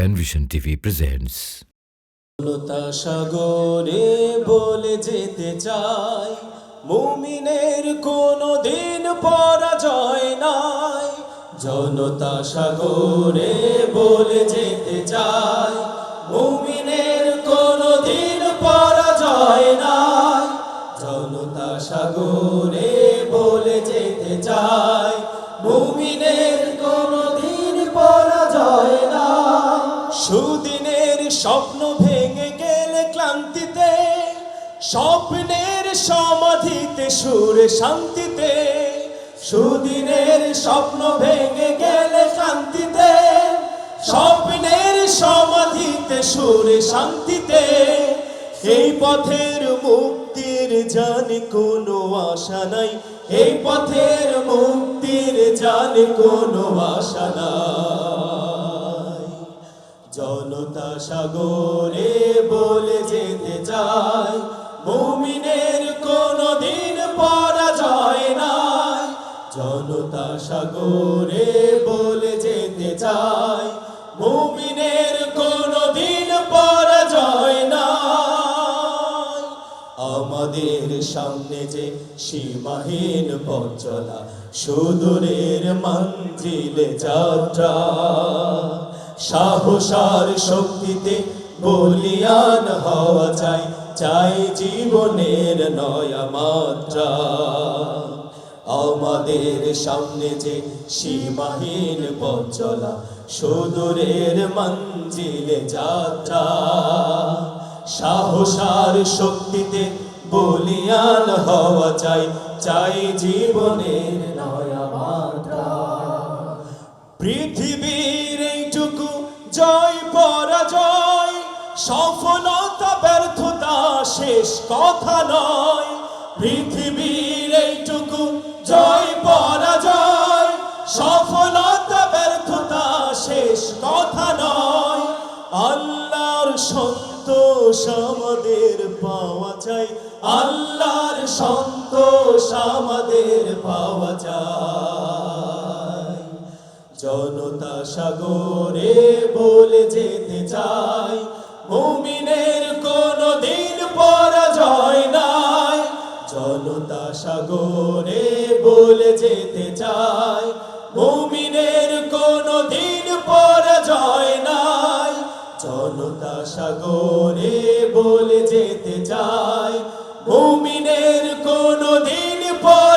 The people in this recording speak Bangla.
Penvision TV presents. জনতা সাগরে বলে যেতে চাই, মুমিনের কোনো দিন পরাজয় নাই জনতা সাগরে বলে যেতে চাই, মুমিনের কোনো দিন পরাজয় নাই জনতা সাগরে বলে যেতে চাই স্বপ্ন ভেঙে গেলে ক্লান্তিতে, স্বপ্নের সমাধিতে, সুরে শান্তিতে, সুদিনের স্বপ্ন ভেঙে গেলে শান্তিতে স্বপ্নের সমাধিতে, সুরে শান্তিতে, এই পথের মুক্তির জানে কোনো আশা নাই, এই পথের মুক্তির জানে কোনো আশা নাই। জনতা সাগরে বলে যেতে চাই। মুমিনের কোনো দিন পরাজয় নাই। জনতা সাগরে বলে যেতে চাই। মুমিনের কোনো দিন পরাজয় নাই। আমাদের সামনে যে সীমাহীন পথ চলা, সুদূরের মঞ্জিলে যাত্রা। সাহসার শক্তিতে বলিয়ান হওয়া চাই চাই জীবনের নয়া মাত্রা। আমাদের সামনে যে সীমাহীন পথ চলা, সুদূরের মঞ্জিলে যাত্রা। সাহসার শক্তিতে বলিয়ান হওয়া চাই চাই জীবনের নয়া মাত্রা। পৃথিবীর সফলতা, ব্যর্থতা শেষ কথা নয়। পৃথিবীর এইটুকু জয় পরাজয়। সফলতা, ব্যর্থতা শেষ কথা নয়। আল্লাহর সন্তোষ আমাদের পাওয়া চাই। আল্লাহর সন্তোষ আমাদের পাওয়া চাই। জনতা সাগরে বলে যেতে চাই। মুমিনের কোনো দিন পরাজয় নাই। জনতা সাগরে বলে যেতে চাই মুমিনের কোনো দিন পরাজয় নাই। জনতা সাগরে বলে যেতে চাই মুমিনের কোনো দিন পর